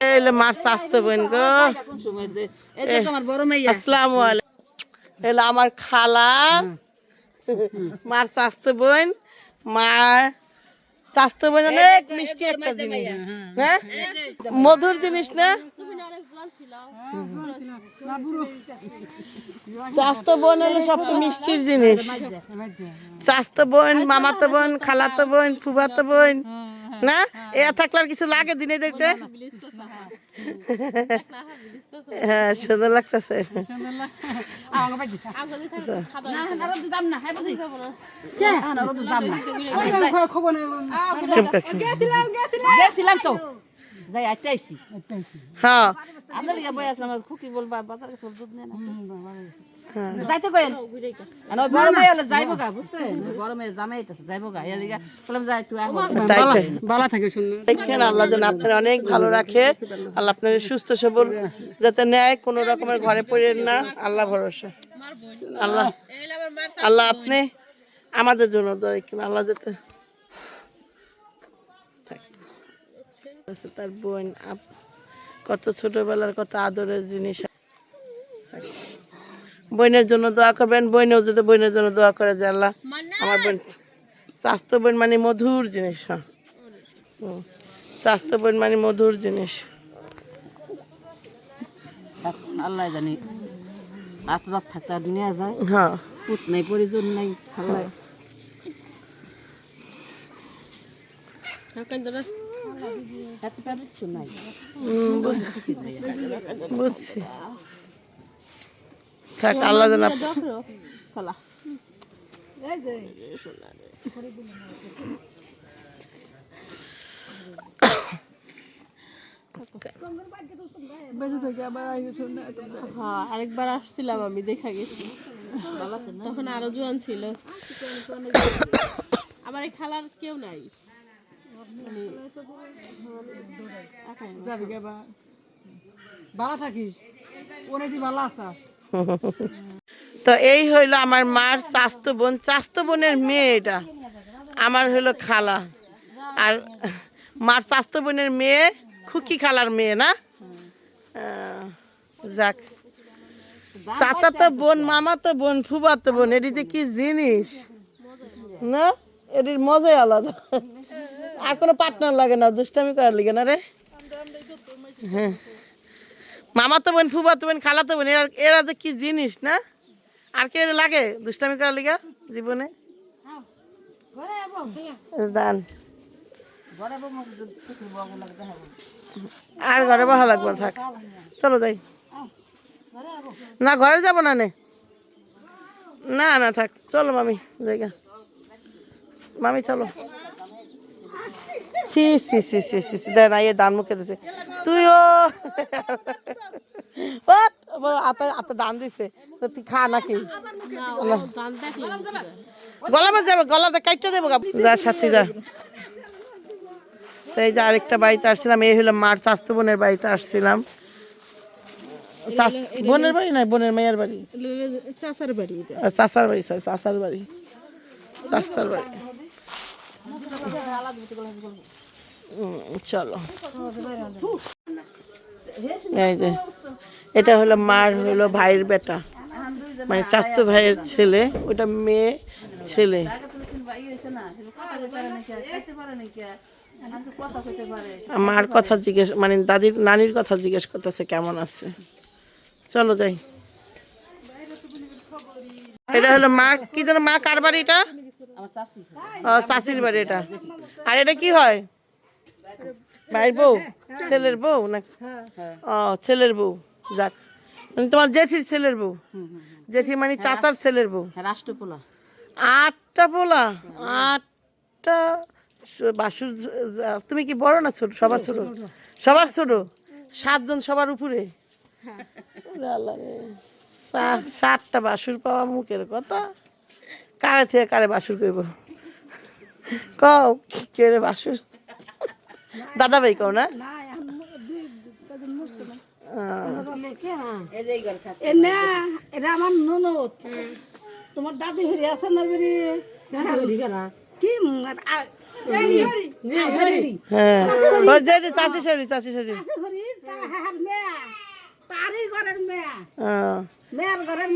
এলে মাছ আসতে বোন গো। আসসালামু এলে আমার খালা। মার চাস্তে বোন, মার চাস্তে বোন অনেক মিষ্টি একটা জিনিস। হ্যাঁ? মধুর জিনিস না? চাস্তে বোন হলো সবচেয়ে মিষ্টির জিনিস। চাস্তে বোন, মামাতো বোন, খালাতো বোন ফুবাতো বোন। না? এ থাকলে আর কিছু লাগে দিনে দেখতে? হ্যাঁ সুন্দর লাগতেছে। হ্যাঁ। গেছিলাম তো। যাই হ্যাঁ। আপনার বই আসলাম খুকি বলবা বাজার কাছে দুধ নেই না। যাইতে কইন আর ওই বড় মেয়ে হলে যাইবো গা বুঝছেন? বড় মেয়ে জামাই আইতাছে যাইবো গা। এর লিগে বললাম যাই একটু আহ তাই তো। দেখেন আল্লাহ যেন আপনার অনেক ভালো রাখে আল্লাহ আপনার সুস্থ সবল যাতে নেয় কোনো রকমের ঘরে পড়েন না। আল্লাহ ভরসা। আল্লাহ আল্লাহ আপনি আমাদের জন্য আল্লাহ যাতে তার বোন আপ- কত ছোটবেলার কত আদরের জিনিস। বোনের জন্য দোয়া করবেন বোনেও যদি বোনের জন্য দোয়া করে যে আল্লাহ আমার বোন স্বাস্থ্য বোন মানে মধুর জিনিস হ্যাঁ। হুম। স্বাস্থ্য বোন মানে মধুর জিনিস। আল্লাহ জানি হাত রাত থাকতে আর নেওয়া যায়। হ্যাঁ। পুত নাই পরিজন নাই আল্লাহ বুঝছি। থাক আল্লাহ আপ- হ্যাঁ আরেকবার আসছিলাম আমি দেখা গেছি। তখন আরও জোয়ান ছিল। আমার এই খেলার কেউ নাই। যাবি ভালো থাকিস। অনেক ভালো আছা তো এই হইল আমার মার চাস্তো বোন চাস্তো বোনের মেয়ে এটা। আমার হইল খালা। আর মার চাস্তো বোনের মেয়ে খুকি খালার মেয়ে না? যাক। চাচা তো বোন মামা তো বোন ফুবা তো বোন, এটি যে কি জিনিস, না? এটির মজাই আলাদা। আর কোনো পার্টনার লাগে না, দুষ্টামি করার লিগে না রে? হ্যাঁ। মামা তো বোন ফুবা তো বোন খালা তো বোন এরা এরা যে কি জিনিস না? আর কে লাগে দুষ্টামি করার লিগা জীবনে? দান। আর ঘরে ভালো লাগবে থাক। চলো যাই। না ঘরে যাব না নে। না না থাক। চলো মামি জায়গা মামি চলো। ছি ছি ছি ছি ছি ছি দেখ না ইয়ে দান মুখে দিছে। তুইও। আতা আতা দান দিছে। তো তুই খা নাকি? গলা যাবে গলাটা কাটতে দেবো। যা সাথে যা। তো এই যে আরেকটা বাড়িতে আসছিলাম এই হলো মার চাস্তো বোনের বাড়িতে আসছিলাম। বোনের বাড়ি না বোনের মেয়ের বাড়ি? চাচার বাড়ি চাচার বাড়ি চাচার বাড়ি। চাচার বাড়ি। চলো। এই যে, এটা হলো মার হলো ভাইয়ের বেটা। মানে চাচতো ভাইয়ের ছেলে, ওটা মেয়ে ছেলে। মার কথা জিজ্ঞেস মানে দাদির, নানির কথা জিজ্ঞেস করতেছে কেমন আছে। চলো যাই। এটা হলো মা কি যেন মা, কার বাড়ি এটা? ও শাশির বাড়ি এটা। আর এটা কি হয়? ভাইয়ের বউ? ছেলের বউ না? ও ছেলের বউ। যাক। মানে তোমার জেঠির ছেলের বউ? জেঠি মানে চাচার ছেলের বউ? হ্যাঁ রাষ্ট্রপোলা। আটটা পোলা? আটটা বাসুর তুমি কি বড় না ছোট? সবার ছোট? সবার ছোট? সাতজন সবার উপরে। সা- সাতটা বাসুর পাওয়া মুখের কথা। কারে থেকে কারে বাসুর করব কও কে বাসুর? দাদা ভাই কও না? আমার ননদ। তোমার দাদি হরি আছে না বেরি দাদি হরি কেনা? কি। হ্যাঁ ওই যে চাচি সরি চাচি সরি আছে হরি তাহার মেয়া। তারই ঘরের মেয়া। মেয়ের ঘরের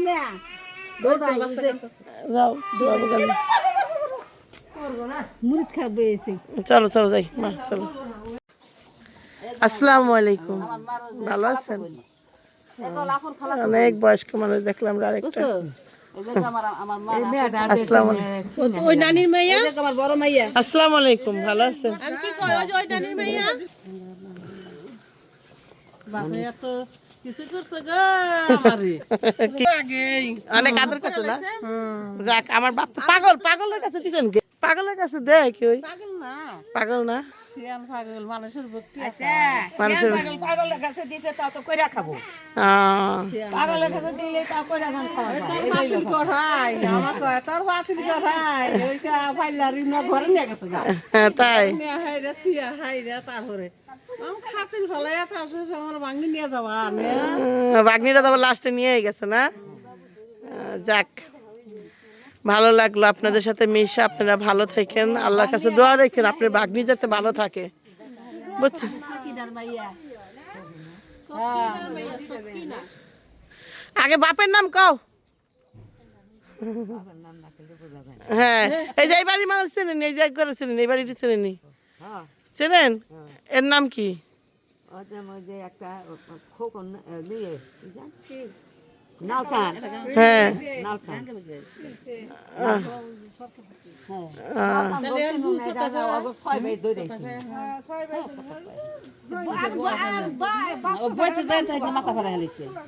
যাও। এসে চলো চলো যাই মা চলো আসসালামু আলাইকুম ভালো আছেন অনেক বয়স্ক মানুষ দেখলাম আর আরেকটা ওই নানির মাইয়া আমার বড় মাইয়া আসসালামু আলাইকুম ভালো আছেন আমি কি কই ওই নানির মাইয়া বাপরে এত কিছু করছে গো অনেক আদর করছে না? যাক আমার বাপ তো পাগল পাগলের কাছে দিছেন কে? পাগলের কাছে দেয় কি ওই? পাগল না। পাগল না? পাগল মানুষের ভক্তি আছে। মানুষের পাগলের কাছে দিছে তাও তো কইরা খাব। পাগলের কাছে দিলে তাও কইরা খান খাওয়া বাতিল করাই আমার কয় তোর বাতিল করাই। ওইটা ফাইলারি না ঘরে নিয়ে গেছে হ্যাঁ, তাই। হাইরা থিয়া হাইরা তারপরে। বাগনিটা তো লাস্টে নিয়ে গেছে না? যাক। ভালো লাগল আপনাদের সাথে মিশে আপনারা ভালো থাকেন আল্লাহর কাছে দোয়া রেখেন আপনার বাগনি যাতে ভালো থাকে। বুঝছেন? আগে বাপের নাম কও। হ্যাঁ। এই যে এই বাড়ির মানুষ চেনেন এই যে করে চেনেন এই বাড়িটি চেনেনি। চেনেন? এর নাম কি? একটা খোকন দিয়ে হ্যাঁ।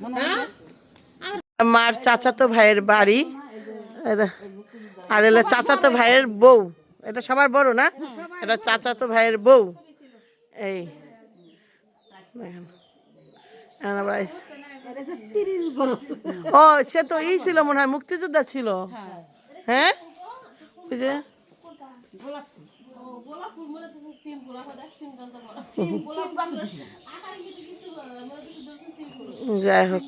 মনে হয়? মার চাচাতো ভাইয়ের বাড়ি। আর এলা চাচাতো ভাইয়ের বউ। এটা সবার বড় না? এটা চাচা তো ভাইয়ের বউ। এই। ও সে তো ই ছিল মনে হয় মুক্তিযোদ্ধা ছিল। হ্যাঁ? যে। যাই হোক।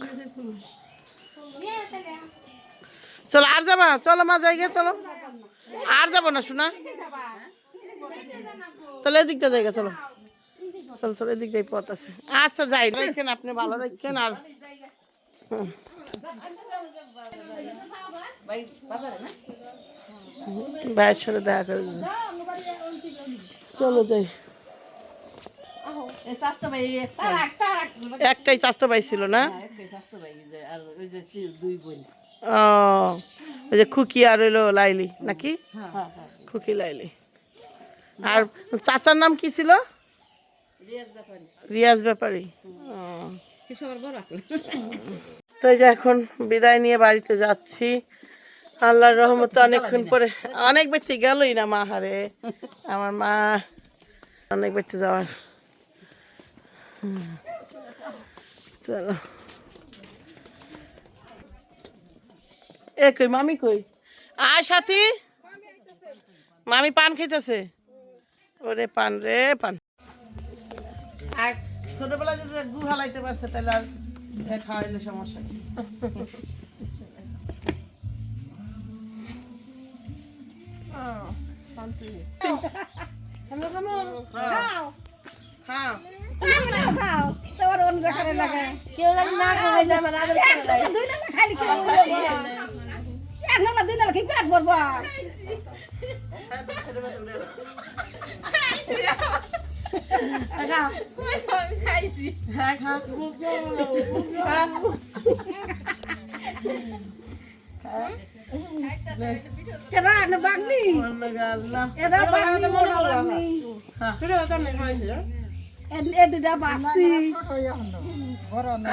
চলো আর যাবা? চলো মা জায়গা চলো। আর যাব না শোনা? তাহলে এদিক দিয়ে জায়গা চলো। চলো চলো এদিক দিয়ে পথ আছে। আচ্ছা যাই রাখেন আপনি ভালো রাখেন আর। ভাইয়ের সাথে দেখা করে। চলো যাই। একটাই চাস্তো ভাই ছিল না? একটাই স্বাস্থ্য ভাই এই যে আর ওই যে তিন- দুই বোন। ও। ওই যে খুকি আর হইল লাইলি নাকি? খুকি লাইলি। আর চাচার নাম কি ছিল? রিয়াজ ব্যাপারী। তো যে এখন বিদায় নিয়ে বাড়িতে যাচ্ছি। আল্লাহর রহমতে অনেকক্ষণ পরে অনেক ব্যক্তি গেলই না মা হারে। আমার মা অনেক ব্যক্তি যাওয়ার। চলো। এ কই মামি কই আয় সাথী মামি পান খাইতেছে ওরে পান রে পান আর ছোটবেলায় যদি গু হালাইতে পারছে তাহলে আর খাওয়াইলে সমস্যা কেউ না করে যায় মানে খালি কেউ এক না দুই না কি পেট ভরবা এ দুটা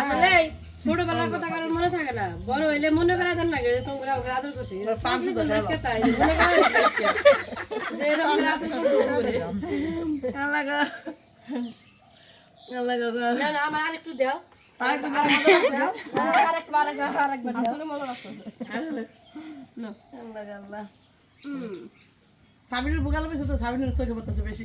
আসলে ছোটবেলার কথা কারণ মনে থাকে না। বড় হইলে মনে করা দেন লাগে যে তোমরা আমাকে আদর করছি। মনে আমার দাও। আল্লাহ গো আল্লাহ। সাবিনের বুগালে বেশি তো সাবিনের চোখে পড়তেছে বেশি।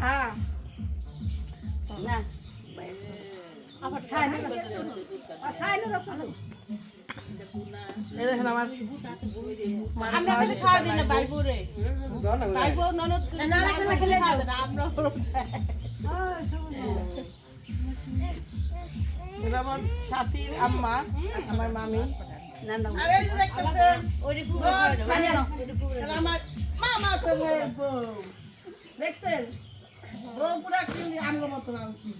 হ্যাঁ। সাথীর আম্মা আমার মামি। আমার মামা তো দেখছেন? বউ পুরা কিনি আমগো মতো আনছি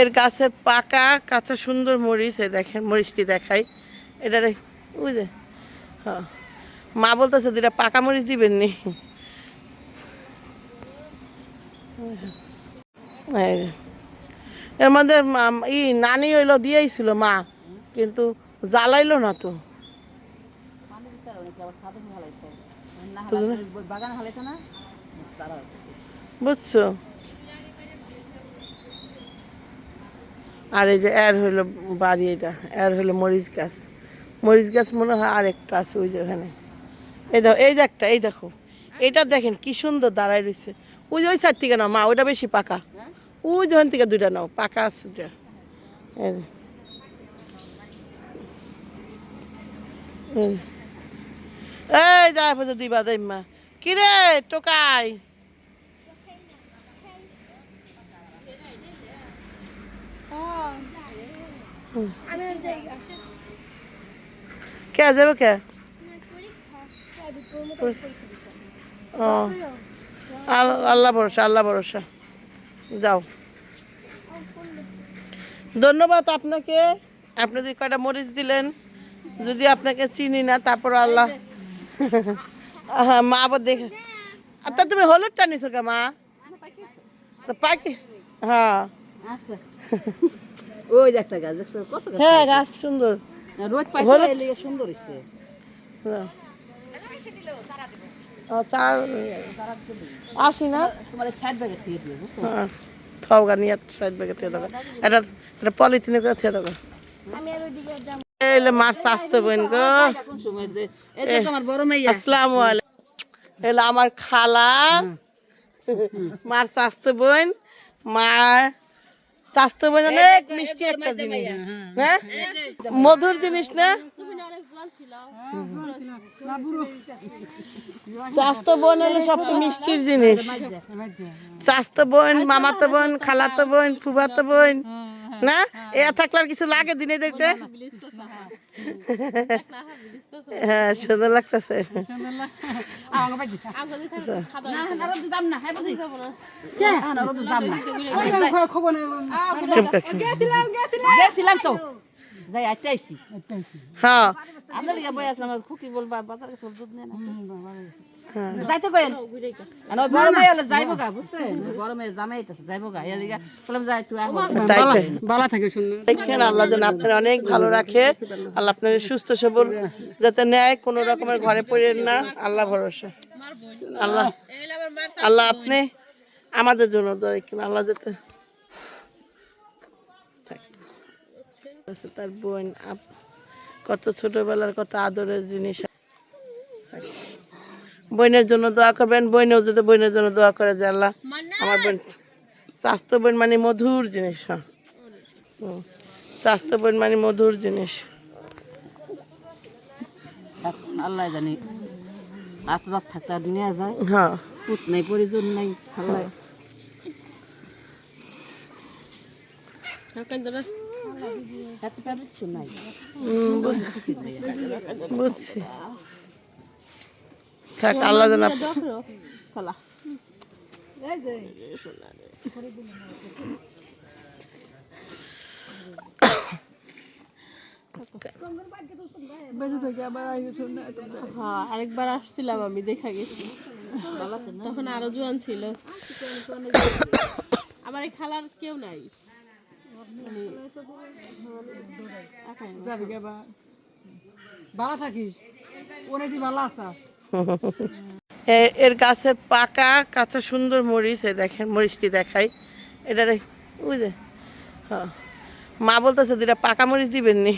এর গাছের পাকা কাঁচা সুন্দর মরিচ দেখেন মরিচটি দেখাই। এটা হ্যাঁ মা বলতেছে দুটা পাকা মরিচ দিবেন নি। এর মধ্যে ই নানি হইল দিয়েছিল মা কিন্তু জ্বালাইলো না তো। না না? বুঝছ? আর এই যে এর হইল বাড়ি এটা এর হইল মরিচ গাছ। মরিচ গাছ মনে হয় আর একটা আছে ওই যে ওখানে। এই দেখো এই যে একটা এই দেখো। এটা দেখেন কি সুন্দর দাঁড়ায় রয়েছে ওই যে ওই সাইড থেকে নাও মা ওইটা বেশি পাকা। ওই যে ওখান থেকে দুইটা নাও, পাকা আছে দুটা এই যে। এই। এই যা পর্যন্ত দেই মা। কিরে, টোকাই? কে যাবে কে? ও। আল- আল্লাহ ভরসা আল্লাহ ভরসা। যাও। ধন্যবাদ আপনাকে। আপনি যে কয়টা মরিচ দিলেন যদি আপনাকে চিনি না তারপর আল্লাহ। হ্যাঁ মা আবার দেখে আর তা তুমি হলুদটা নিছো কে মা? তো পাখি হ্যাঁ। ওই একটা গাছ দেখছ? কত হ্যাঁ গাছ সুন্দর। রোদ সুন্দর হ্যাঁ। ও, চার না। তোমার ব্যাগে দিও বুঝছ? হ্যাঁ নিয়ে সাইড ব্যাগে থেকে দেবো। এটা এটা পলিথিনে করে থেকে দেবো। আমি আর ওইদিকে যাব এলে মাছ আসতে বোন গো। কোন সময় যে এই যে আমার বড় মেয়ে। আসসালামু আলাইকুম। এলে আমার খালা। মার চাস্তে বোন। মার চাস্তে অনেক মিষ্টি একটা জিনিস। হ্যাঁ। মধুর জিনিস না? চাস্তো বোন হলে সবচেয়ে মিষ্টির জিনিস। চাস্তো বোন মামাতো বোন খালাতো বোন ফুবাতো বোন না? এ থাকলে আর কিছু লাগে দিনে দেখতে? হ্যাঁ সুন্দর লাগতেছে। হ্যাঁ হ্যাঁ আপনার বই আসলাম খুকি বলবা বাজার দুধ নেই না। যাইতে কইন আর ওই বড় মেয়ে হলে যাইবো গা বুঝছেন? বড় মেয়ে জামাই আইতাছে যাইবো গা। এর লিগে বললাম যাই একটু আহ। ভালো থাকে দেখেন আল্লাহ যেন আপনার অনেক ভালো রাখে। আল্লাহ আপনার সুস্থ সবল যাতে নেয় কোনো রকমের ঘরে পড়েন না। আল্লাহ ভরসা। আল্লাহ আল্লাহ আপনি আমাদের জন্য দেখেন আল্লাহ যাতে তার বোন আপ- কত ছোটবেলার কত আদরের জিনিস বোনের জন্য দোয়া করবেন বোনেও যদি বোনের জন্য দোয়া করে যে আল্লাহ আমার বোন স্বাস্থ্য বোন মানে মধুর জিনিস হ্যাঁ। হুম। স্বাস্থ্য বোন মানে মধুর জিনিস। আল্লাহ জানি রাত রাত থাকতে আর দুনিয়া যায়। হ্যাঁ। পুত নাই পরিজন নাই আল্লাহ। নাই। বুঝছি। থাক আল্লাহ আপ- হ্যাঁ আরেকবার আসছিলাম আমি দেখা গেছি। তখন আরও জোয়ান ছিল। আমার এই খালার কেউ নাই। যাবি ভালো থাকিস? ওনে তুই ভালো আছিস। এ- এর গাছের পাকা, কাঁচা, সুন্দর মরিচ, এই দেখেন মরিচটি দেখাই? এটা বুঝলে হ্যাঁ। মা বলতেছে দুটা পাকা মরিচ দিবেন নি